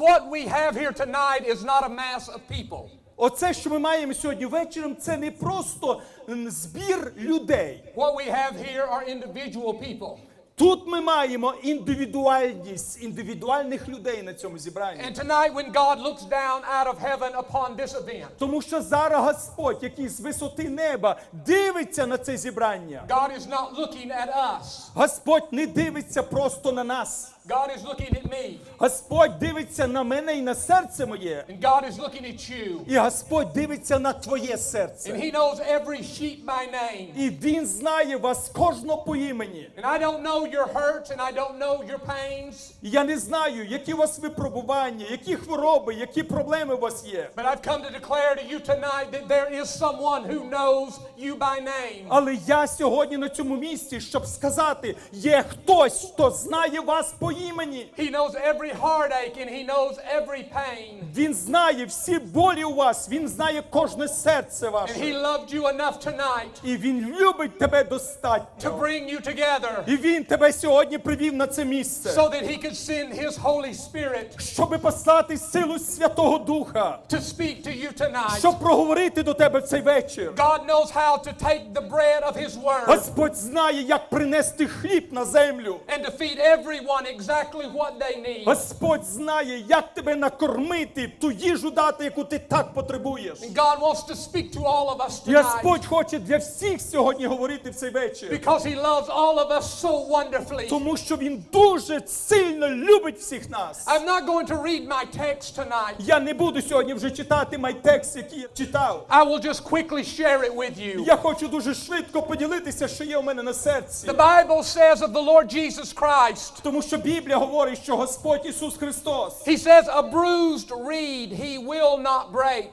What we have here tonight is not a mass of people. Оце, що ми маємо сьогодні вечором, це не просто збір людей. What we have here are individual people. Тут ми маємо індивідуальність індивідуальних людей на цьому зібранні. And tonight, when God looks down out of heaven upon this event, Тому що зараз Господь, який з висоти неба дивиться на це зібрання. God is not looking at us. Господь не дивиться просто на нас. God is looking at me. Господь дивиться на мене і на серце моє. And God is looking at you. І Господь дивиться на твоє And. He knows every sheep by name. І Він знає вас кожного по імені. And I don't know your hurts and I don't know your pains, І Я не знаю, які у вас випробування, які хвороби, які проблеми у вас є. but I've come to declare to you tonight that there is someone who knows you by name. Але я сьогодні на цьому місці, щоб сказати, є хтось, хто знає вас по імені. He knows every heartache and He knows every pain. Він знає всі болі у вас, він знає кожне серце And He loved you enough tonight І він любить тебе to достатньо. bring you together І він тебе сьогодні привів на це місце, so that He could send His Holy Spirit щоб послати силу Святого Духа, to speak to you tonight. щоб проговорити до тебе в цей вечір. God knows how to take the bread of His Word Господь знає, як принести хліб на землю. and to feed everyone exactly what they need. Господь знає, як тебе накормити, ту їжу дати, яку ти так потребуєш. And God wants to speak to all of us І tonight Господь хоче для всіх сьогодні говорити в цей вечір. because He loves all of us so wonderfully. Тому що він дуже сильно любить всіх нас. I'm not going to read my text tonight. Я не буду сьогодні вже читати май текст, який я читав. I will just quickly share it with you. Я хочу дуже швидко поділитися, що є у мене на серці. The Bible says of the Lord Jesus Christ, Тому що Біблія говорить, що Господь Ісус Христос, He says, A bruised reed He will not break.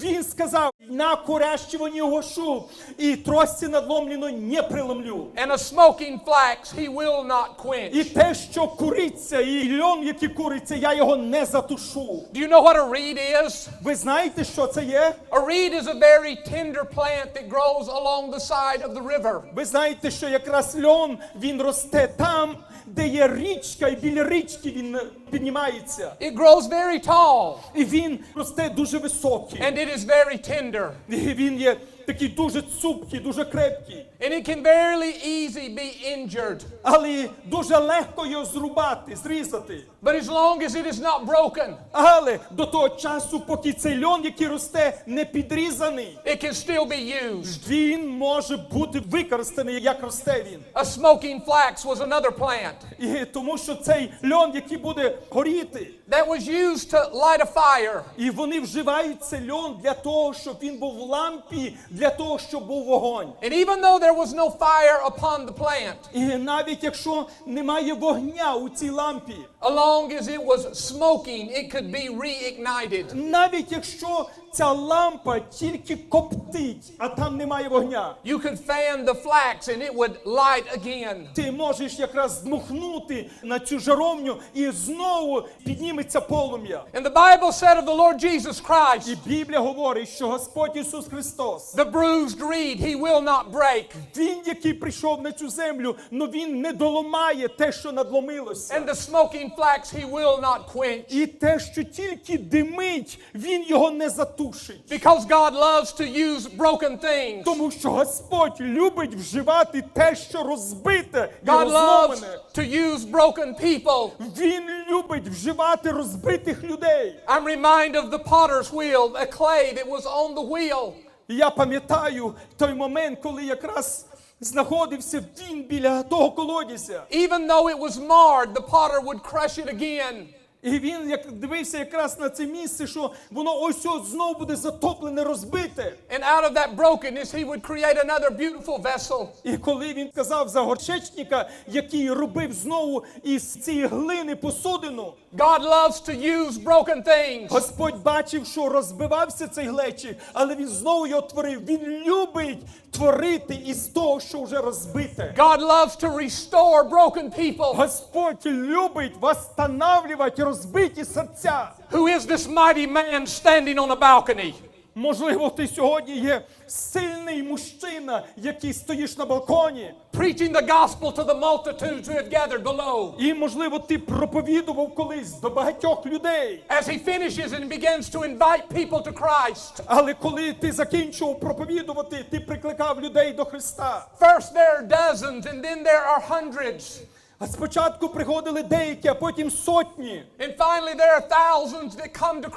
Він сказав, на корящивані його шуб, і трості надломлено не приломлю. And a smoking flax He will not І quench. те, що куриться, і льон, який куриться, я його не затушу. Do you know what a reed is? Ви знаєте, що це є? A reed is a very tender plant that grows along the side of the river. Ви знаєте, що якраз льон він росте там, де є річка, і біля річки він е, піднімається. It grows very tall І він росте дуже високий. and it is very tender. І він є такий дуже цупкий, дуже крепкий. And it can barely easy be injured. Але дуже легко його зрубати, зрізати. But as long as it is not broken, Але до того часу, поки цей льон, який росте, не підрізаний, it can still be used. він може бути використаний, як росте він. A smoking flax was another plant І тому що цей льон, який буде горіти, that was used to light a fire. і вони вживають цей льон для того, щоб він був в лампі, для того, щоб був вогонь. And even though there was no fire upon the plant, І навіть якщо немає вогня у цій лампі, as long as it was smoking, it could be reignited. навіть якщо ця лампа тільки коптить, а там немає вогня, You could fan the flax and it would light again. ти можеш якраз дмухнути на цю жаровню і знову підніметься полум'я. And the Bible said of the Lord Jesus І Christ, Біблія говорить, що Господь Ісус Христос, the bruised reed he will not break, Він, який прийшов на цю землю, но він не доламає те, що надломилося. and the smoking flax he will not quench. І те, що тільки димить, він його не затушить. Because God loves to use broken things. Тому що Господь любить вживати те, що розбите і God loves розломане. to use broken people. Він любить вживати розбитих людей. I'm reminded of the potter's wheel, a clay that was on the wheel. І я пам'ятаю той момент, коли якраз знаходився він біля того колодязя. Even though it was marred, the potter would crush it again. І він як дивився якраз на це місце, що воно ось ось знову буде затоплене, розбите. And out of that brokenness, he would create another beautiful vessel. І коли він казав за горчечника, який робив знову із цієї глини посудину, God loves to use broken things. Господь бачив, що розбивався цей глечик, але він знову його творив. Він любить творити із того, що вже розбите. God loves to restore broken people. Господь любить восстанавливати розбиті серця. Who is this mighty man standing on a balcony? Можливо, ти сьогодні є сильний мужчина, який стоїш на балконі, preaching the gospel to the multitudes who had gathered below. І, можливо, ти проповідував колись до багатьох людей. As he finishes and begins to invite people to Christ, Але коли ти закінчував проповідувати, ти прикликав людей до Христа. first there are dozens and then there are hundreds. А спочатку приходили деякі, а потім сотні. And finally there are thousands that come to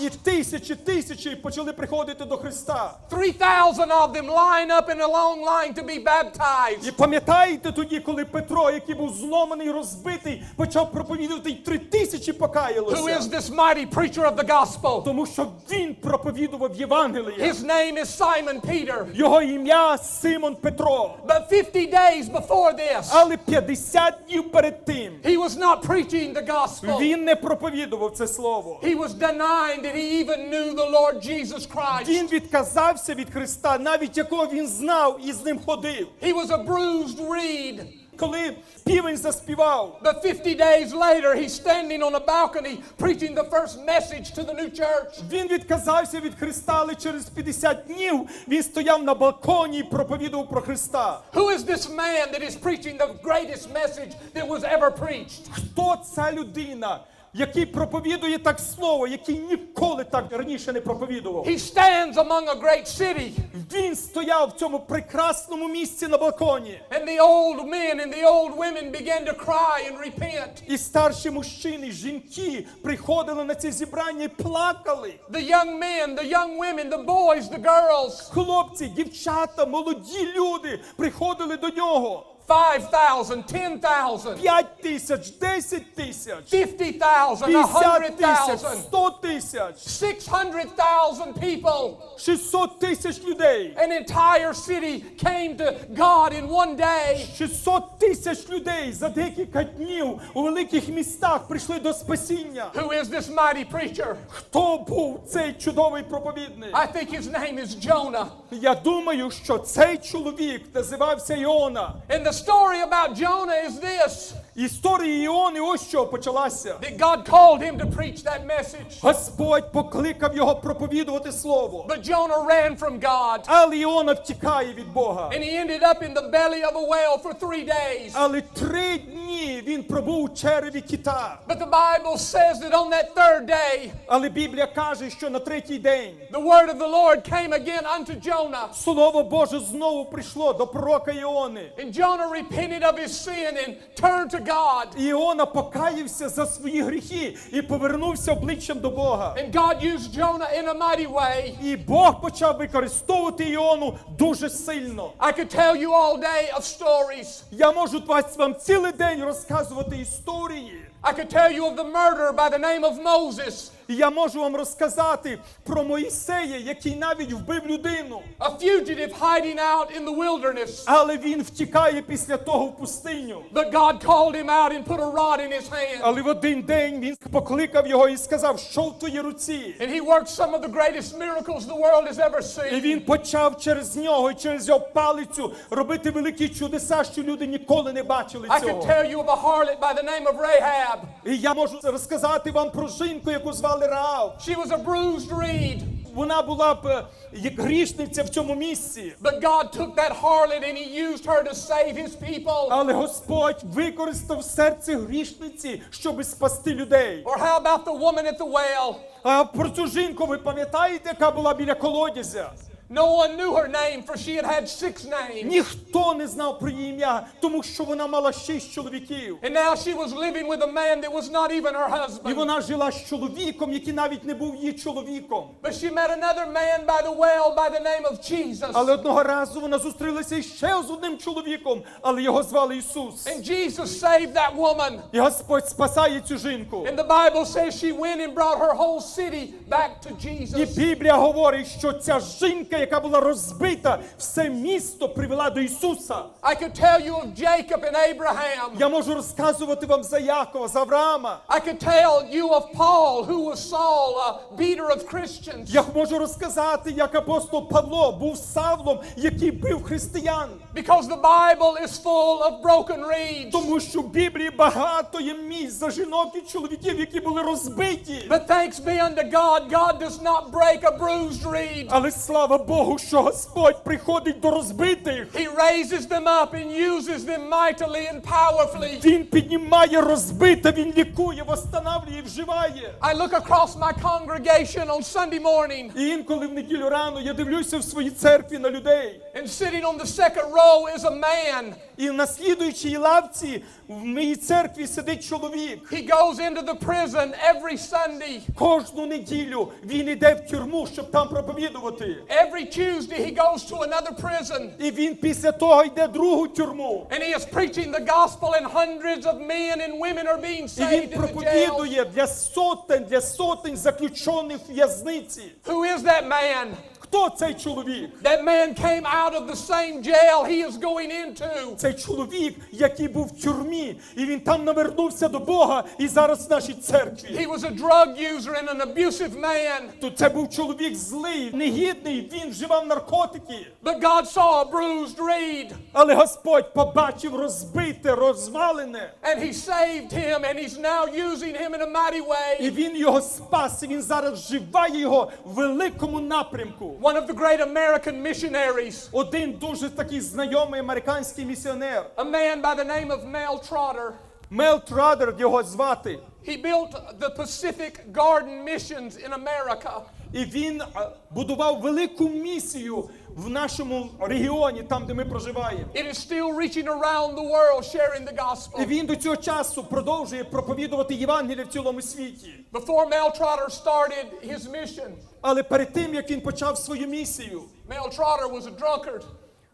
І тисячі, тисячі почали приходити до Христа. 3,000 of them line up in a long line to be І пам'ятаєте тоді, коли Петро, який був зломаний, розбитий, почав проповідувати, і три тисячі Who is this mighty preacher of the gospel? Тому що він проповідував Євангеліє. His name is Simon Peter. Його ім'я Симон Петро. But 50 days before this, Але 50 днів перед тим he was not preaching the gospel. він не проповідував це слово. He was denying that he even knew the Lord Jesus Christ. Він відказався від Христа, навіть якого він знав і з ним ходив. He was a bruised reed. Коли півень заспівав, But 50 days later, he's standing on a balcony preaching the first message to the new church. він відказався від Христа, але через 50 днів він стояв на балконі і проповідував про Христа. Who is this man that is preaching the greatest message that was ever preached? Хто ця людина, Який проповідує так слово, який ніколи так раніше не проповідував? He stands among a great city, Він стояв в цьому прекрасному місці на балконі. and the old men and the old women began to cry and repent. І старші мужчини, жінки приходили на ці зібрання і плакали. The young men, the young women, the boys, the girls, Хлопці, дівчата, молоді люди приходили до нього. 5,000, 10,000, П'ять тисяч, десять тисяч, 50,000, п'ятдесят тисяч, 100,000, сто тисяч, 600,000 people. 600 тисяч людей. An entire city came to God in one day. 600 тисяч людей за декілька днів у великих містах прийшли до спасіння. Who is this mighty preacher? Хто був цей чудовий проповідник? I think his name is Jonah. Я думаю, що цей чоловік називався Іона. And the story about Jonah is this Історія Іони ось що почалася. that God called him to preach that message. Господь покликав його проповідувати слово. But Jonah ran from God. Але Іона втікає від Бога. And he ended up in the belly of a whale for three days. Але три дні він пробув у череві кита. But the Bible says that on that third day, Але Біблія каже, що на третій день the word of the Lord came again unto Jonah. Слово Боже знову прийшло до пророка Іони. And Jonah repented of his sin and turned to God. І Іона покаявся за свої гріхи і повернувся обличчям до Бога. And God used Jonah in a mighty way. І Бог почав використовувати Іону дуже сильно. I could tell you all day of stories. Я можу вам цілий день розказувати історії. I could tell you of the murder by the name of Moses, І я можу вам розказати про Моїсея, який навіть вбив людину. a fugitive hiding out in the wilderness. Але він втікає після того в пустиню. But God called him out and put a rod in his hand. Але в один день він покликав його і сказав, що в твоїй руці. And he worked some of the greatest miracles the world has ever І він почав через нього і через його палицю робити великі чудеса, що люди ніколи не бачили I could цього. tell you of a harlot by the name of Rahab. І я можу розказати вам про жінку, яку звали Раав. She was a bruised reed. Вона була б е, як грішниця в цьому місці. But God took that harlot and he used her to save his people. Але Господь використав серце грішниці, щоб спасти людей. Or how about the woman at the well? А про цю жінку ви пам'ятаєте, яка була біля колодязя? No one knew her name, for she had had six names. Ніхто не знав про її ім'я, тому що вона мала шість чоловіків. And now she was living with a man that was not even her І husband. вона жила з чоловіком, який навіть не був її чоловіком. But she met another man by the well by the name of Jesus. Але одного разу вона зустрілася ще з одним чоловіком, але його звали Ісус. And Jesus saved that woman. І Господь спасає цю жінку. And the Bible says she went and brought her whole city back to І Jesus. Біблія говорить, що ця жінка, яка була розбита, все місто привела до Ісуса. I could tell you of Jacob and Abraham. Я можу розказувати вам за Якова, за Авраама. I could tell you of Paul, who was Saul, a beater of Christians. Я можу розказати, як апостол Павло був Савлом, який бив християн. Because the Bible is full of broken reeds. Тому що в Біблії багато є місць за жінок і чоловіків, які були розбиті. But thanks be unto God, God does not break a bruised reed. Але слава Богу, що Господь приходить до розбитих. He raises them up and uses them mightily and powerfully. Він піднімає розбите, він лікує, восстанавлює вживає. I look across my congregation on Sunday morning, І інколи в неділю рано я дивлюся в своїй церкві на людей. and sitting on the second row is a man. І на слідуючій лавці в моїй церкві сидить чоловік. He goes into the prison every Sunday. Кожну неділю він йде в тюрму, щоб там проповідувати. Every Tuesday, he goes to another prison. І він після того йде в другу тюрму. And he is preaching the gospel, and hundreds of men and women are being І він saved in the jails. проповідує для сотень, для сотень заключених в в'язниці. Who is that man? Хто цей чоловік? That man came out of the same jail he is going into. Цей чоловік, який був в тюрмі, і він там навернувся до Бога, і зараз в нашій церкві. He was a drug user and an abusive man. То це був чоловік злий, негідний, він вживав наркотики. But God saw a bruised reed, Але Господь побачив розбите, розвалене. and he saved him, and he's now using him in a mighty І way. він його спас, і він зараз вживає його в великому напрямку. One of the great American missionaries, Один дуже такий знайомий американський місіонер. a man by the name of Mel Trotter, Мел Традер його звати. he built the Pacific Garden Missions in America. І він будував велику місію в нашому регіоні, там, де ми проживаємо. It is still reaching around the world sharing the І він до цього часу продовжує проповідувати Євангеліє в цілому світі. Before Mel Trotter started his mission, Але перед тим, як він почав свою місію, Mel Trotter was a drunkard.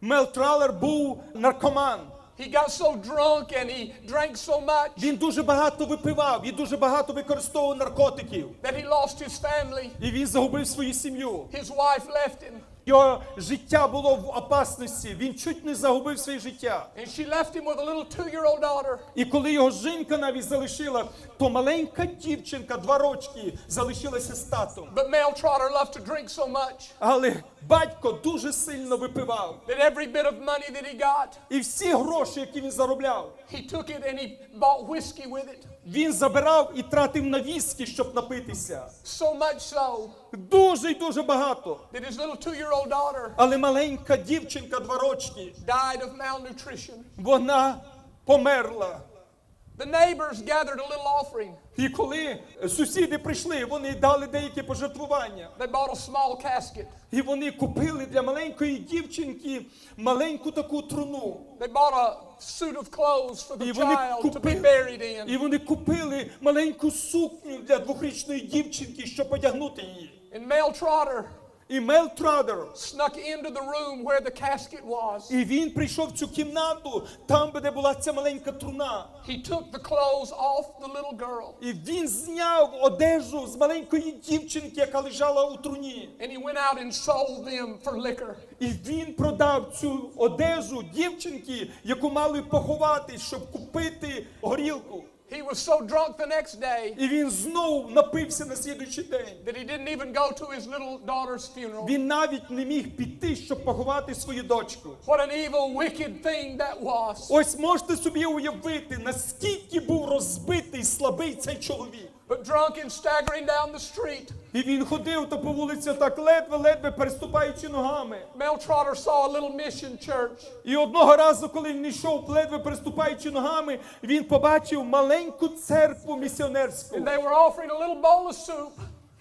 Мел Тралер був наркоман. He got so drunk and he drank so much Він дуже багато випивав і дуже багато використовував наркотиків. that he lost his family. І він загубив свою сім'ю. His wife left him, Його життя було в опасності. Він чуть не загубив своє життя. and she left him with a little two year old daughter. І коли його жінка навіть залишила, то маленька дівчинка, два рочки, залишилася з татом. But Mel Trotter loved to drink so much Але батько дуже сильно випивав. that every bit of money that he got, І всі гроші, які він заробляв, he took it and he bought whiskey with it. Він забирав і тратив на віскі, щоб напитися. So much so Дуже й дуже багато. that his little two year old daughter Але маленька дівчинка, два рочки, died of malnutrition. вона померла. The neighbors gathered a little offering. І коли сусіди прийшли, вони дали деякі пожертвування. They bought a small casket. І вони купили для маленької дівчинки маленьку таку труну. They bought a suit of clothes for the І вони, child to be купили, buried in. і вони купили маленьку сукню для двохрічної дівчинки, щоб одягнути її. And Mel Trotter І Мел Традер, snuck into the room where the casket was. і він прийшов в цю кімнату, там, де була ця маленька труна. He took the clothes off the little girl І він зняв одежу з маленької дівчинки, яка лежала у труні. and he went out and sold them for liquor. І він продав цю одежу дівчинки, яку мали поховати, щоб купити горілку. He was so drunk the next day І він знову напився на слідуючий день. that he didn't even go to his little daughter's funeral. Він навіть не міг піти, щоб поховати свою дочку. What an evil, wicked thing that was. Ось можете собі уявити, наскільки був розбитий, слабий цей чоловік. But drunk and staggering down the street, І він ходив то по вулиці так ледве-ледве переступаючи ногами. Mel Trotter saw a little mission church. І одного разу, коли він йшов ледве переступаючи ногами, він побачив маленьку церкву місіонерську. And they were offering a little bowl of soup.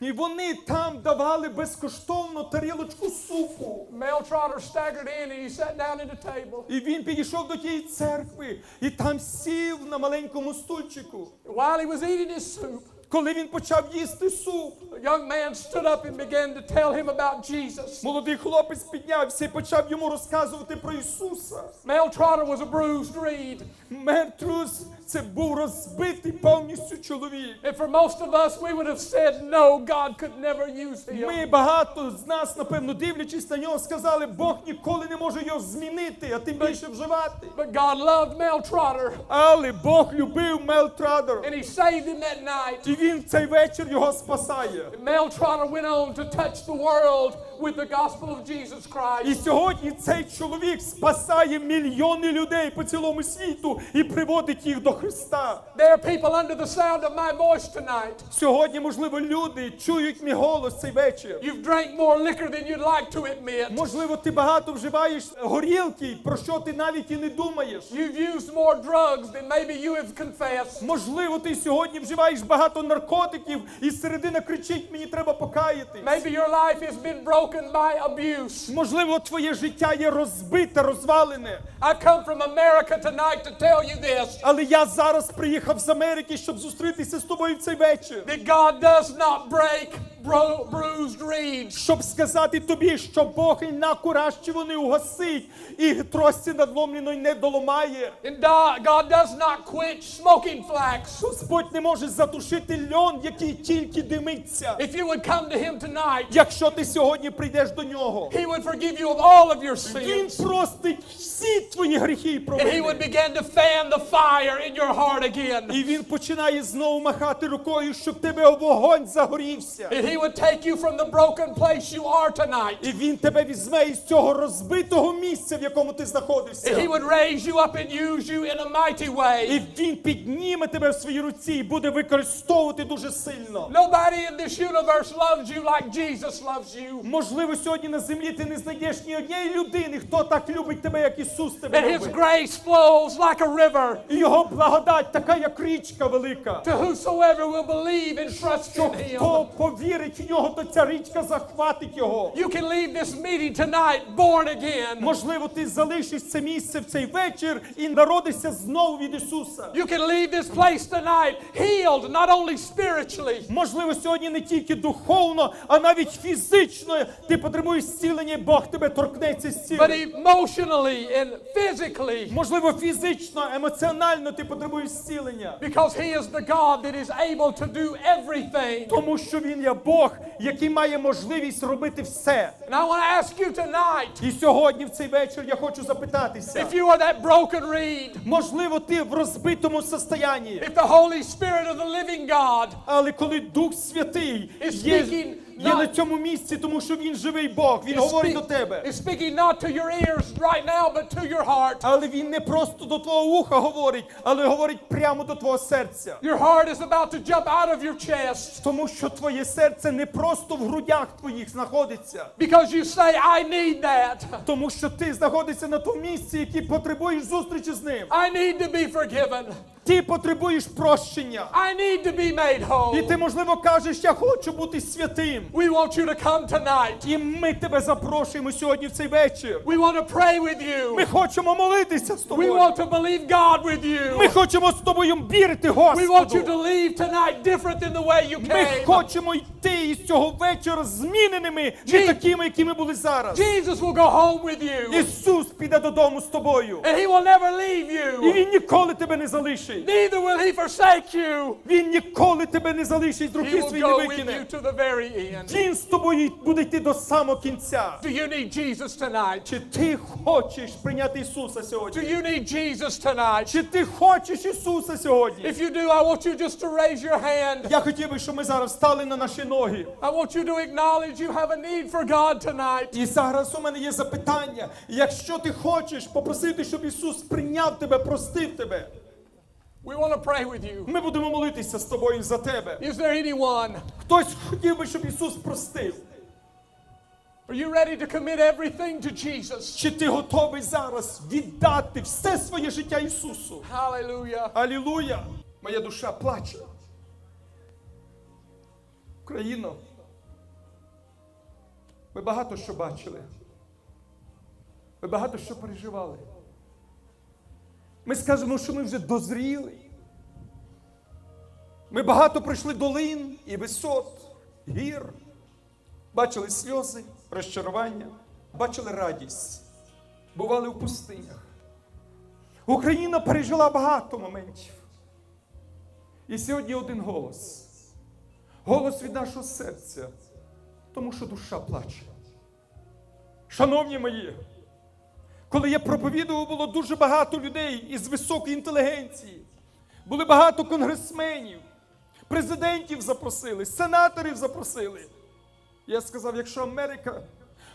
І вони там давали безкоштовно тарілочку супу. Mel Trotter staggered in and he sat down at the table. І він підійшов до тієї церкви і там сів на маленькому стульчику. While he was eating his soup, Коли він почав їсти суп, a young man stood up and began to tell him about Jesus. молодий хлопець піднявся і почав йому розказувати про Ісуса. Mel Trotter was a bruised reed. Мертрус це був розбитий повністю чоловік. And for most of us, we would have said, no, God could never use him. Ми багато з нас, напевно, дивлячись на нього, сказали, Бог ніколи не може його змінити, а тим більше вживати. But God loved Mel Trotter, Але Бог любив Мел Традер. and he saved him that night. І він в цей вечір його спасає. Mel Trotter went on to touch the world with the gospel of Jesus І Christ. сьогодні цей чоловік спасає мільйони людей по цілому світу і приводить їх до Христа. There are people under the sound of my voice tonight. Сьогодні, можливо, люди чують мій голос цей вечір. You've drank more liquor than you'd like to admit. Можливо, ти багато вживаєш горілки, про що ти навіть і не думаєш. You've used more drugs than maybe you have confessed. Можливо, ти сьогодні вживаєш багато наркотиків, і середина кричить, мені треба покаятись. Maybe your life has been broken by abuse. Можливо, твоє життя є розбите, розвалене. I come from America tonight to tell you this Але я зараз приїхав з Америки, щоб зустрітися з тобою в цей вечір. that God does not break bro- bruised reeds. Щоб сказати тобі, що Бог і на куращі вони угасить, і трості надломленої не доламає. And God does not quench smoking flax. Господь не може затушити льон, який тільки димиться. If you would come to Him tonight, Якщо ти сьогодні прийдеш до нього, He would forgive you of all of your він sins. простить всі твої гріхи і And He would begin to fan the fire in your heart again. І він починає знову махати рукою, щоб тебе вогонь загорівся. And He would take you from the broken place you are tonight. І він тебе візьме із цього розбитого місця, в якому ти And He would raise you up and use you in a mighty way. І він підніме тебе в своїй руці і буде використовувати дуже сильно. Nobody in this universe loves you like Jesus loves you. Можливо, сьогодні на землі ти не знайдеш ні однієї людини, хто так любить тебе, як Ісус тебе And His grace flows like a river І його благодать така, як річка велика. to whosoever will believe and trust in хто Him. Повірить в нього, то ця річка захватить його. You can leave this meeting tonight born again. Можливо, ти залишиш це місце в цей вечір і народишся знову від Ісуса. You can leave this place tonight healed, not only spiritually, Можливо, сьогодні не тільки духовно, а навіть фізично ти потребуєш зцілення, Бог тебе торкнеться but emotionally and physically. Можливо, фізично, емоціонально ти потребуєш зцілення. Because He is the God that is able to do everything. Тому що він є Бог, який має можливість робити все. And I want to ask you tonight І сьогодні, в цей вечір, я хочу запитатися. if you are that broken reed, Можливо, ти в розбитому состоянні, if the Holy Spirit of the living God але коли Дух Святий Is є, speaking є на цьому місці, тому що він живий Бог, він говорить до тебе. speaking not to your ears right now, but to your heart. Але він не просто до твого вуха говорить, але говорить прямо до твого серця. Your heart is about to jump out of your chest Тому що твоє серце не просто в грудях твоїх знаходиться, because you say, I need that. тому що ти знаходишся на тому місці, який потребуєш зустрічі з ним. I need to be forgiven. Ти потребуєш прощення. I need to be made І ти, можливо, кажеш, я хочу бути святим. We want you to come tonight. І ми тебе запрошуємо сьогодні в цей вечір. We want to pray with Ми хочемо молитися з We тобою. want to believe God with Ми хочемо з тобою вірити We want you to leave tonight different than the way you Ми хочемо йти із цього вечора зміненими, не такими, якими були зараз. Jesus will go home with you. Ісус піде додому з тобою. And he will never leave І. Він ніколи тебе не залишить. Neither will he forsake you. Він ніколи тебе не залишить, з руки свої не викине. you to the very end. Він з тобою буде йти до самого кінця. Do you need Jesus tonight? Чи ти хочеш прийняти Ісуса Do you need Jesus tonight? Чи ти хочеш Ісуса сьогодні? If you do, I want you just to raise your hand. Я хотів би, щоб ми зараз стали на наші ноги. I want you to acknowledge you have a need for God tonight. І зараз у мене є запитання. Якщо ти хочеш попросити, щоб Ісус прийняв тебе, простив тебе, We want to pray with you. ми будемо молитися з тобою за тебе. Is there anyone? Хтось хотів би, щоб Ісус простив. Are you ready to commit everything to Jesus? Чи ти готовий зараз віддати все своє життя Ісусу? Hallelujah. Алілуя! Моя душа плаче. Україно, ми багато що бачили. Ми багато що переживали. Ми скажемо, що ми вже дозріли. Ми багато пройшли долин і висот, гір. Бачили сльози, розчарування, бачили радість, бували в пустинях. Україна пережила багато моментів. І сьогодні один голос. Голос від нашого серця, тому що душа плаче. Шановні мої, коли я проповідував, було дуже багато людей із високої інтелігенції, були багато конгресменів, президентів запросили, сенаторів запросили. Я сказав, якщо Америка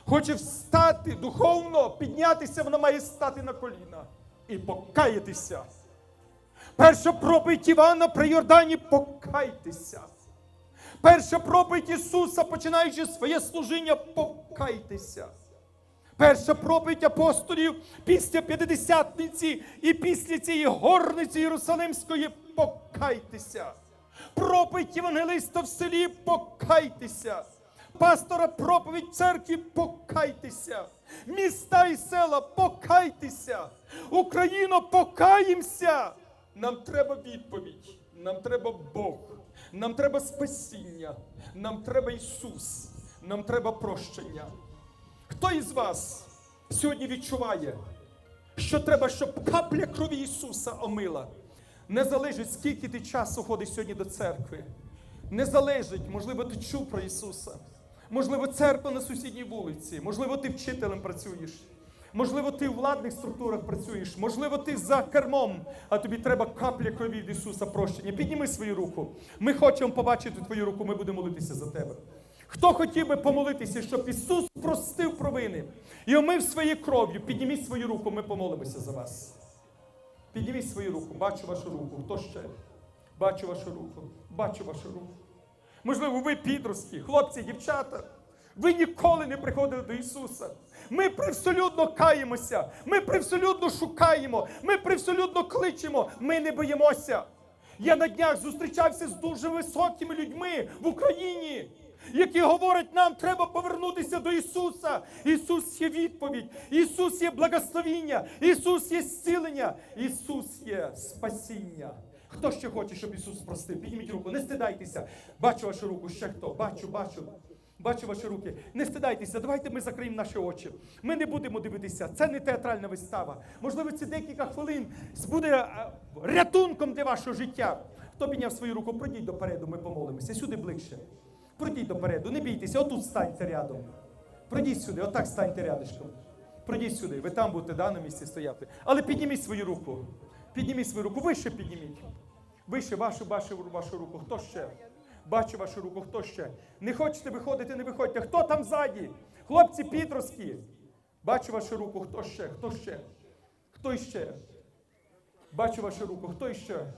хоче встати духовно, піднятися, вона має стати на коліна і покаятися. Перша проповідь Івана при Йордані покайтеся. Перша проповідь Ісуса, починаючи своє служіння, покайтеся. Перша проповідь апостолів після П'ятидесятниці і після цієї горниці Єрусалимської покайтеся. Проповідь євангелиста в селі покайтеся. Пастора проповідь церкві покайтеся. Міста і села покайтеся. Україно, покаємося. Нам треба відповідь. Нам треба Бог. Нам треба спасіння. Нам треба Ісус. Нам треба прощення. Хто із вас сьогодні відчуває, що треба, щоб капля крові Ісуса омила? Не залежить, скільки ти часу ходиш сьогодні до церкви. Не залежить, можливо, ти чув про Ісуса. Можливо, церква на сусідній вулиці, можливо, ти вчителем працюєш. Можливо, ти в владних структурах працюєш, можливо, ти за кермом, а тобі треба капля крові від Ісуса прощення. Підніми свою руку. Ми хочемо побачити твою руку, ми будемо молитися за тебе. Хто хотів би помолитися, щоб Ісус простив провини і омив своєю кров'ю, підніміть свою руку, ми помолимося за вас. Підніміть свою руку, бачу вашу руку. Хто ще? Бачу вашу руку, бачу вашу руку. Можливо, ви підростки, хлопці, дівчата. Ви ніколи не приходили до Ісуса. Ми привселюдно каємося, ми привселюдно шукаємо, ми привселюдно кличемо, ми не боїмося. Я на днях зустрічався з дуже високими людьми в Україні, які говорять, нам треба повернутися до Ісуса. Ісус є відповідь, Ісус є благословіння, Ісус є зцілення, Ісус є спасіння. Хто ще хоче, щоб Ісус простив? Підніміть руку, не стидайтеся. Бачу вашу руку, ще хто? Бачу, бачу. Бачу ваші руки. Не стидайтеся, давайте ми закриємо наші очі. Ми не будемо дивитися. Це не театральна вистава. Можливо, ці декілька хвилин буде е, рятунком для вашого життя. Хто підняв свою руку, пройдіть допереду, ми помолимося. Сюди ближче. Пройдіть допереду, не бійтеся, отут станьте рядом. Пройдіть сюди, отак станьте рядышком. Пройдіть сюди, ви там будете да, на місці стояти. Але підніміть свою руку. Підніміть свою руку, вище підніміть. Вище вашу, вашу, вашу руку. Хто ще? Бачу вашу руку, хто ще? Не хочете виходити, не виходьте. Хто там ззаді? Хлопці підростки. Бачу вашу руку, хто ще? Хто ще? Хто ще? Бачу вашу руку, хто ще?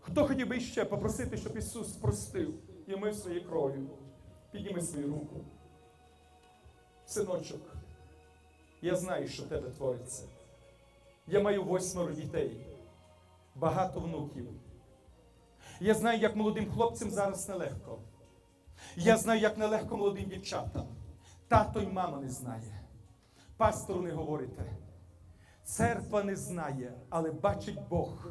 Хто хотів би ще попросити, щоб Ісус простив і мив своєю кров'ю? Підніми свою руку. Синочок, я знаю, що тебе твориться. Я маю восьмеро дітей, багато внуків. Я знаю, як молодим хлопцям зараз нелегко. Я знаю, як нелегко молодим дівчатам. Тато й мама не знає. Пастору не говорите. Церква не знає, але бачить Бог.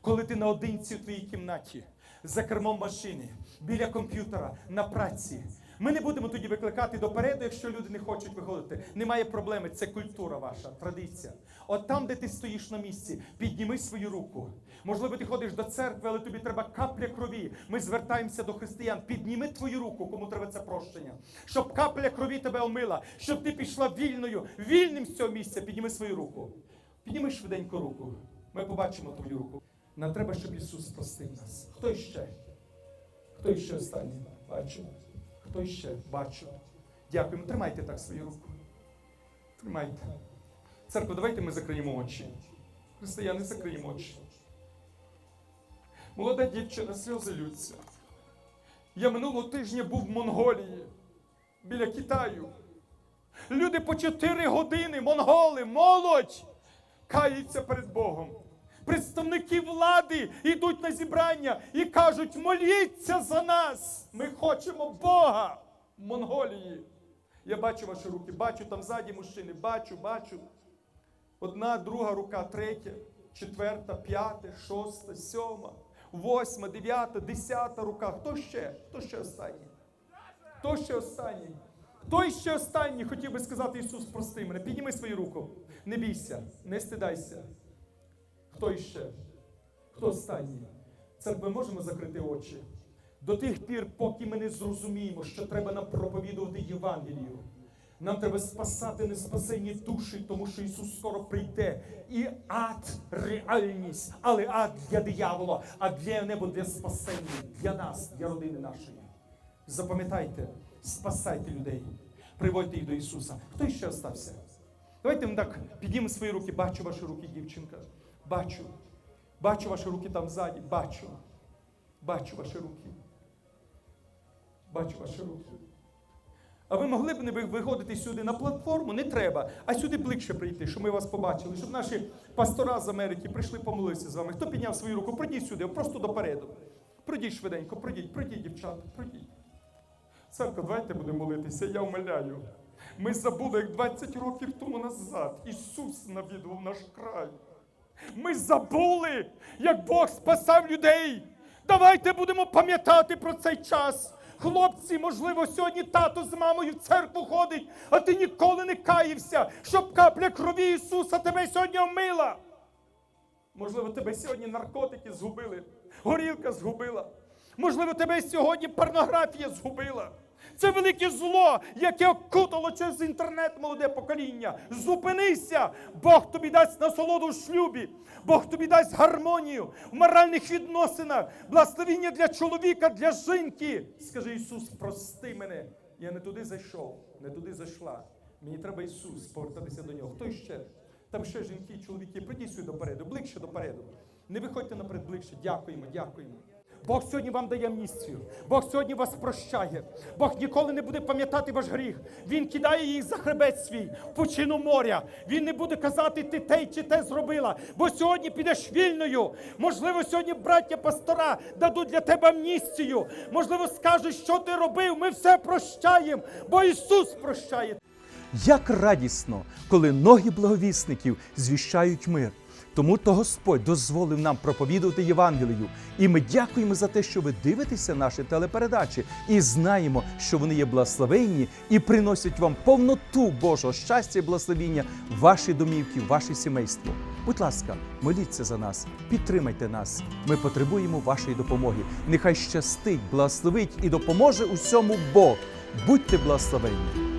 Коли ти наодинці в твоїй кімнаті, за кермом машини, біля комп'ютера, на праці. Ми не будемо тоді викликати допереду, якщо люди не хочуть виходити. Немає проблеми, це культура ваша, традиція. От там, де ти стоїш на місці, підніми свою руку. Можливо, ти ходиш до церкви, але тобі треба капля крові. Ми звертаємося до християн. Підніми твою руку, кому треба це прощення. Щоб капля крові тебе омила, щоб ти пішла вільною, вільним з цього місця. Підніми свою руку. Підніми швиденько руку. Ми побачимо твою руку. Нам треба, щоб Ісус простив нас. Хто ще? Хто ще останній? Бачу. Хто ще? Бачу. Дякуємо. Тримайте так свою руку. Тримайте. Церква, давайте ми закриємо очі. Християни, закриємо очі. Молода дівчина, сльози лються. Я минулого тижня був в Монголії біля Китаю. Люди по 4 години, монголи, молодь, каються перед Богом. Представники влади йдуть на зібрання і кажуть: моліться за нас! Ми хочемо Бога в Монголії. Я бачу ваші руки, бачу там ззаді мужчини, бачу, бачу. Одна, друга рука, третя, четверта, п'ята, шоста, сьома, восьма, дев'ята, десята рука. Хто ще? Хто ще останній? Хто ще останній? Хто ще останній хотів би сказати Ісус, прости мене? Підніми свою руку. Не бійся, не стидайся. Хто іще? Хто останній? Церкви можемо закрити очі. До тих пір, поки ми не зрозуміємо, що треба нам проповідувати Євангелію. Нам треба спасати неспасені душі, тому що Ісус скоро прийде. І ад реальність, але ад для диявола, а для небо для спасення, для нас, для родини нашої. Запам'ятайте, спасайте людей, приводьте їх до Ісуса. Хто ще остався? Давайте ми так підіймемо свої руки. Бачу ваші руки, дівчинка. Бачу. Бачу ваші руки там ззаді. Бачу. Бачу ваші руки. Бачу ваші руки. А ви могли б не виходити сюди на платформу? Не треба. А сюди ближче прийти, щоб ми вас побачили, щоб наші пастора з Америки прийшли помолитися з вами. Хто підняв свою руку? Пройдіть сюди, просто допереду. Пройдіть швиденько, пройдіть, пройдіть, дівчата, пройдіть. Церква, давайте будемо молитися, я умоляю. Ми забули, як 20 років тому назад Ісус навідував наш край. Ми забули, як Бог спасав людей. Давайте будемо пам'ятати про цей час. Хлопці, можливо, сьогодні тато з мамою в церкву ходить, а ти ніколи не каївся, щоб капля крові Ісуса тебе сьогодні омила. Можливо, тебе сьогодні наркотики згубили, горілка згубила. Можливо, тебе сьогодні порнографія згубила. Це велике зло, яке окутало через інтернет молоде покоління. Зупинися! Бог тобі дасть насолоду в шлюбі, Бог тобі дасть гармонію в моральних відносинах, благословіння для чоловіка, для жінки. Скажи Ісус, прости мене. Я не туди зайшов, не туди зайшла. Мені треба Ісус повертатися до нього. Хто ще? Там ще жінки, чоловіки, прийдіть сюди допереду, ближче допереду. Не виходьте наперед ближче. Дякуємо, дякуємо. Бог сьогодні вам дає амністію. Бог сьогодні вас прощає. Бог ніколи не буде пам'ятати ваш гріх. Він кидає їх за хребет свій в пучину моря. Він не буде казати, ти те чи те зробила. Бо сьогодні підеш вільною. Можливо, сьогодні браття пастора дадуть для тебе амністію. Можливо, скажуть, що ти робив. Ми все прощаємо, бо Ісус прощає. Як радісно, коли ноги благовісників звіщають мир. Тому то Господь дозволив нам проповідувати Євангелію. І ми дякуємо за те, що ви дивитеся наші телепередачі і знаємо, що вони є благословенні і приносять вам повноту Божого щастя і благословіння в ваші домівки, в ваше сімейство. Будь ласка, моліться за нас, підтримайте нас. Ми потребуємо вашої допомоги. Нехай щастить, благословить і допоможе усьому Бог. Будьте благословенні!